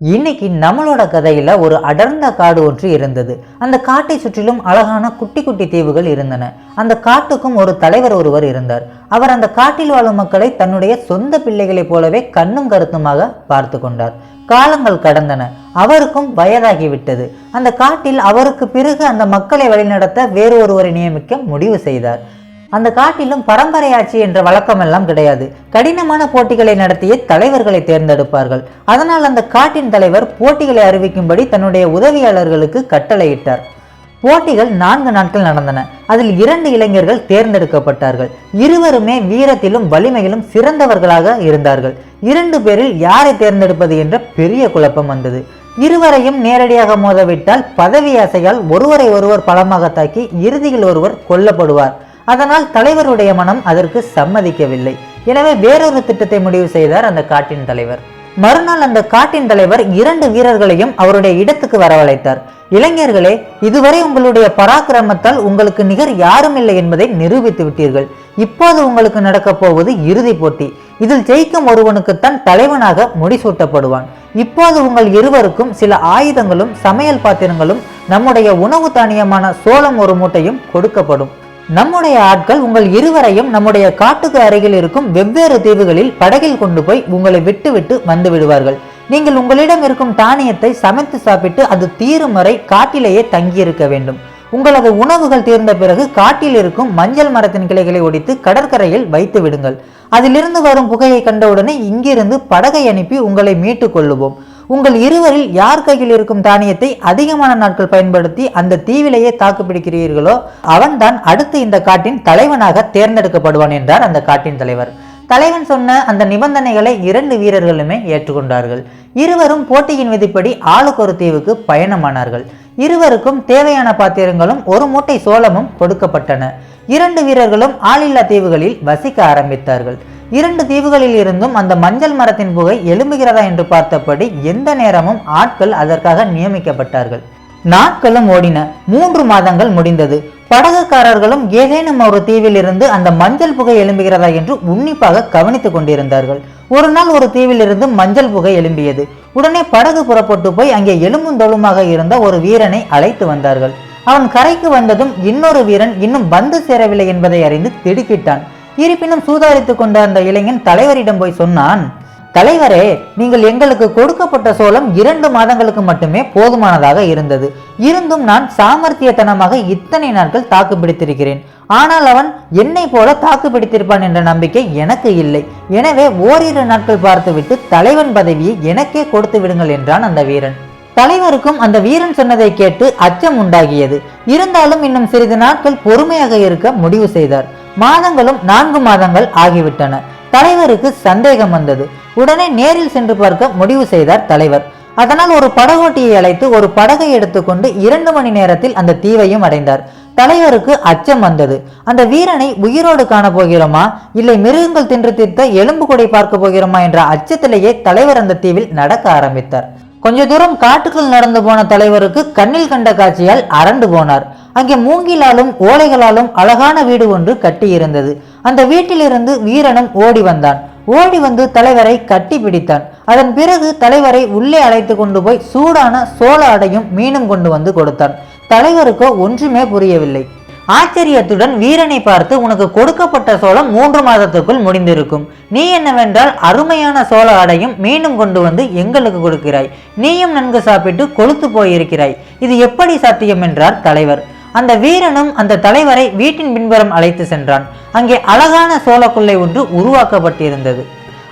இன்னைக்கு நம்மளோட கதையில ஒரு அடர்ந்த காடு ஒன்று இருந்தது. அந்த காட்டை சுற்றிலும் அழகான குட்டி குட்டி தீவுகள் இருந்தன. அந்த காட்டுக்கும் ஒரு தலைவர் ஒருவர் இருந்தார். அவர் அந்த காட்டில் வாழும் மக்களை தன்னுடைய சொந்த பிள்ளைகளைப் போலவே கண்ணும் கருத்துமாக பார்த்து கொண்டார். காலங்கள் கடந்தன. அவருக்கும் வயதாகிவிட்டது அந்த காட்டில் அவருக்கு பிறகு அந்த மக்களை வழிநடத்த வேறு ஒருவரை நியமிக்க முடிவு செய்தார். அந்த காட்டிலும் பரம்பரை ஆட்சி என்ற வழக்கமெல்லாம் கிடையாது. கடினமான போட்டிகளை நடத்திய தலைவர்களை தேர்ந்தெடுப்பார்கள். அதனால் அந்த காட்டின் தலைவர் போட்டிகளை அறிவிக்கும்படி தன்னுடைய உதவியாளர்களுக்கு கட்டளையிட்டார். போட்டிகள் நான்கு நாட்கள் நடந்தன. அதில் இரண்டு இளைஞர்கள் தேர்ந்தெடுக்கப்பட்டார்கள். இருவருமே வீரத்திலும் வலிமையிலும் சிறந்தவர்களாக இருந்தார்கள். இரண்டு பேரில் யாரை தேர்ந்தெடுப்பது என்ற பெரிய குழப்பம் வந்தது. இருவரையும் நேரடியாக மோதவிட்டால் பதவி ஆசையால் ஒருவரை ஒருவர் பலமாக தாக்கி இறுதியில் ஒருவர் கொல்லப்படுவார். அதனால் தலைவருடைய மனம் அதற்கு சம்மதிக்கவில்லை. எனவே வேறொரு திட்டத்தை முடிவு செய்தார் அந்த காட்டின் தலைவர். மறுநாள் அந்த காட்டின் தலைவர் இரண்டு வீரர்களையும் அவருடைய இடத்துக்கு வரவழைத்தார். இளைஞர்களே இதுவரை உங்களுடைய பராக்கிரமத்தால் உங்களுக்கு நிகர் யாரும் இல்லை என்பதை நிரூபித்து விட்டீர்கள். இப்போது உங்களுக்கு நடக்கப் போவது இறுதிப் போட்டி. இதில் ஜெயிக்கும் ஒருவனுக்குத்தான் தலைவனாக முடிசூட்டப்படுவான். இப்போது உங்கள் இருவருக்கும் சில ஆயுதங்களும் சமையல் பாத்திரங்களும் நம்முடைய உணவு தானியமான சோளம் ஒரு மூட்டையும் கொடுக்கப்படும். நம்முடைய ஆட்கள் உங்கள் இருவரையும் நம்முடைய காட்டுக்கு அருகில் இருக்கும் வெவ்வேறு தீவுகளில் படகில் கொண்டு போய் உங்களை விட்டுவிட்டு வந்து விடுவார்கள். நீங்கள் உங்களிடம் இருக்கும் தானியத்தை சமைத்து சாப்பிட்டு அது தீரும் வரை காட்டிலேயே தங்கியிருக்க வேண்டும். உங்களது உணவுகள் தீர்ந்த பிறகு காட்டில் இருக்கும் மஞ்சள் மரத்தின் கிளைகளை ஒடித்து கடற்கரையில் வைத்து விடுங்கள். அதிலிருந்து வரும் புகையை கண்டவுடனே இங்கிருந்து படகை அனுப்பி உங்களை மீட்டுக் கொள்ளுவோம். உங்கள் இருவரில் யார் கையில் இருக்கும் தானியத்தை அதிகமான நாட்கள் பயன்படுத்தி அந்த தீவிலேயே தாக்குப்பிடிக்கிறீர்களோ அவன்தான் அடுத்து இந்த காட்டின் தலைவனாக தேர்ந்தெடுக்கப்படுவான் என்றார் அந்த காட்டின் தலைவர். தலைவன் சொன்ன அந்த நிபந்தனைகளை இரண்டு வீரர்களுமே ஏற்றுக்கொண்டார்கள். இருவரும் போட்டியின் விதிப்படி ஆளுக்கு ஒரு தீவுக்கு பயணமானார்கள். இருவருக்கும் தேவையான பாத்திரங்களும் ஒரு மூட்டை சோளமும் கொடுக்கப்பட்டன. இரண்டு வீரர்களும் ஆளில்லா தீவுகளில் வசிக்க ஆரம்பித்தார்கள். இரண்டு தீவுகளில் இருந்தும் அந்த மஞ்சள் மரத்தின் புகை எழும்புகிறதா என்று பார்த்தபடி எந்த நேரமும் ஆட்கள் அதற்காக நியமிக்கப்பட்டார்கள். நாட்களும் ஓடின. மூன்று மாதங்கள் முடிந்தது. படகுக்காரர்களும் ஏதேனும் ஒரு தீவில் இருந்து அந்த மஞ்சள் புகை எழும்புகிறதா என்று உன்னிப்பாக கவனித்துக் கொண்டிருந்தார்கள். ஒரு நாள் ஒரு தீவில் இருந்து மஞ்சள் புகை எழும்பியது. உடனே படகு புறப்பட்டு போய் அங்கே எலும்பும் தொழுமாக இருந்த ஒரு வீரனை அழைத்து வந்தார்கள். அவன் கரைக்கு வந்ததும் இன்னொரு வீரன் இன்னும் வந்து சேரவில்லை என்பதை அறிந்து திடுக்கிட்டான். இருப்பினும் சூதாரித்துக் கொண்ட அந்த இளைஞன் தலைவரிடம் போய் சொன்னான் தலைவரே நீங்கள் எங்களுக்கு கொடுக்கப்பட்ட சோளம் இரண்டு மாதங்களுக்கு மட்டுமே போதுமானதாக இருந்தது. இருந்தும் நான் சாமர்த்தியத்தனமாக இத்தனை நாட்கள் தாக்கு பிடித்திருக்கிறேன். ஆனால் அவன் என்னை போல தாக்கு பிடித்திருப்பான் என்ற நம்பிக்கை எனக்கு இல்லை. எனவே ஓரிரு நாட்கள் பார்த்துவிட்டு தலைவன் பதவியை எனக்கே கொடுத்து விடுங்கள் என்றான் அந்த வீரன். தலைவருக்கும் அந்த வீரன் சொன்னதை கேட்டு அச்சம் உண்டாகியது. இருந்தாலும் இன்னும் சிறிது நாட்கள் பொறுமையாக இருக்க முடிவு செய்தார். மாதங்களும் நான்கு மாதங்கள் ஆகிவிட்டன. தலைவருக்கு சந்தேகம் வந்தது. உடனே நேரில் சென்று பார்க்க முடிவு செய்தார் தலைவர். அதனால் ஒரு படகோட்டியை அழைத்து ஒரு படகை எடுத்துக்கொண்டு இரண்டு மணி நேரத்தில் அந்த தீவையும் அடைந்தார். தலைவருக்கு அச்சம் வந்தது. அந்த வீரனை உயிரோடு காண போகிறோமா? இல்லை மிருகங்கள் தின்று தீர்த்த எலும்பு கொடை பார்க்க போகிறோமா என்ற அச்சத்திலேயே தலைவர் அந்த தீவில் நடக்க ஆரம்பித்தார். கொஞ்ச தூரம் காட்டுக்குள் நடந்து போன தலைவருக்கு கண்ணில் கண்ட காட்சியால் அரண்டு போனார். அங்கே மூங்கிலாலும் ஓலைகளாலும் அழகான வீடு ஒன்று கட்டியிருந்தது. அந்த வீட்டிலிருந்து வீரனும் ஓடி வந்தான். ஓடி வந்து தலைவரை கட்டி பிடித்தான். அதன் பிறகு தலைவரை உள்ளே அழைத்து கொண்டு போய் சூடான சோள அடையும் மீனும் கொண்டு வந்து கொடுத்தான். தலைவருக்கோ ஒன்றுமே புரியவில்லை. ஆச்சரியத்துடன் வீரனை பார்த்து உனக்கு கொடுக்கப்பட்ட சோளம் மூன்று மாதத்துக்குள் முடிந்திருக்கும். நீ என்னவென்றால் அருமையான சோள அடையும் மீண்டும் கொண்டு வந்து எங்களுக்கு கொடுக்கிறாய். நீயும் நன்கு சாப்பிட்டு கொழுத்து போயிருக்கிறாய். இது எப்படி சாத்தியம்? என்றார் தலைவர். அந்த வீரனும் அந்த தலைவரை வீட்டின் பின்புறம் அழைத்து சென்றான். அங்கே அழகான சோளக்குள்ளை ஒன்று உருவாக்கப்பட்டிருந்தது.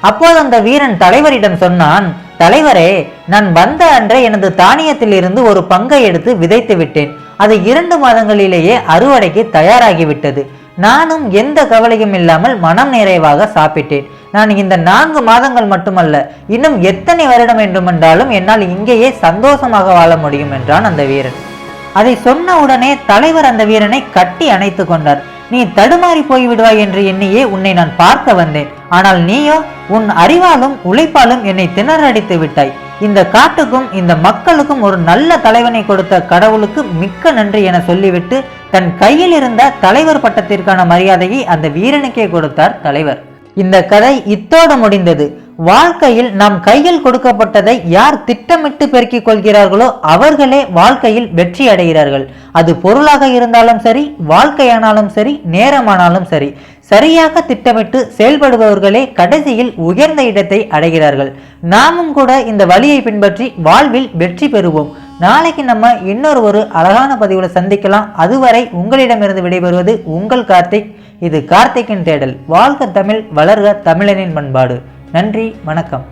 அப்போது அந்த வீரன் தலைவரிடம் சொன்னான் தலைவரே நான் வந்த அன்றே எனது தானியத்திலிருந்து ஒரு பங்கை எடுத்து விதைத்து விட்டேன். அது இரண்டு மாதங்களிலேயே அறுவடைக்கு தயாராகிவிட்டது. நானும் எந்த கவலையும் இல்லாமல் மனம் நிறைவாக சாப்பிட்டேன். நான் இந்த நான்கு மாதங்கள் மட்டுமல்ல இன்னும் எத்தனை வருடம் வேண்டுமென்றாலும் என்னால் இங்கேயே சந்தோஷமாக வாழ முடியும் என்றான் அந்த வீரன். அதை சொன்ன உடனே தலைவர் அந்த வீரனை கட்டி அணைத்து கொண்டார். நீ தடுமாறி போய்விடுவாய் என்று எண்ணியே உன்னை நான் பார்க்க வந்தேன். ஆனால் நீயோ உன் அறிவாலும் உழைப்பாலும் என்னை திணறடித்து விட்டாய். இந்த காட்டுக்கும் இந்த மக்களுக்கும் ஒரு நல்ல தலைவனை கொடுத்த கடவுளுக்கு மிக்க நன்றி என சொல்லிவிட்டு தன் கையில் இருந்த தலைவர் பட்டத்திற்கான மரியாதையை அந்த வீரனுக்கே கொடுத்தார் தலைவர். இந்த கதை இத்தோடு முடிந்தது. வாழ்க்கையில் நம் கையில் கொடுக்கப்பட்டதை யார் திட்டமிட்டு பெருக்கிக் கொள்கிறார்களோ அவர்களே வாழ்க்கையில் வெற்றி அடைகிறார்கள். அது பொருளாக இருந்தாலும் சரி வாழ்க்கையானாலும் சரி நேரமானாலும் சரி. சரியாக திட்டமிட்டு செயல்படுபவர்களே கடைசியில் உயர்ந்த இடத்தை அடைகிறார்கள். நாமும் கூட இந்த வழியை பின்பற்றி வாழ்வில் வெற்றி பெறுவோம். நாளைக்கு நம்ம இன்னொரு ஒரு அழகான பதிவில் சந்திக்கலாம். அதுவரை உங்களிடமிருந்து விடைபெறுவது உங்கள் கார்த்திக். இது கார்த்திக்கின் தேடல். வாழ்க தமிழ் வளர்க தமிழனின் பண்பாடு நன்றி வணக்கம்.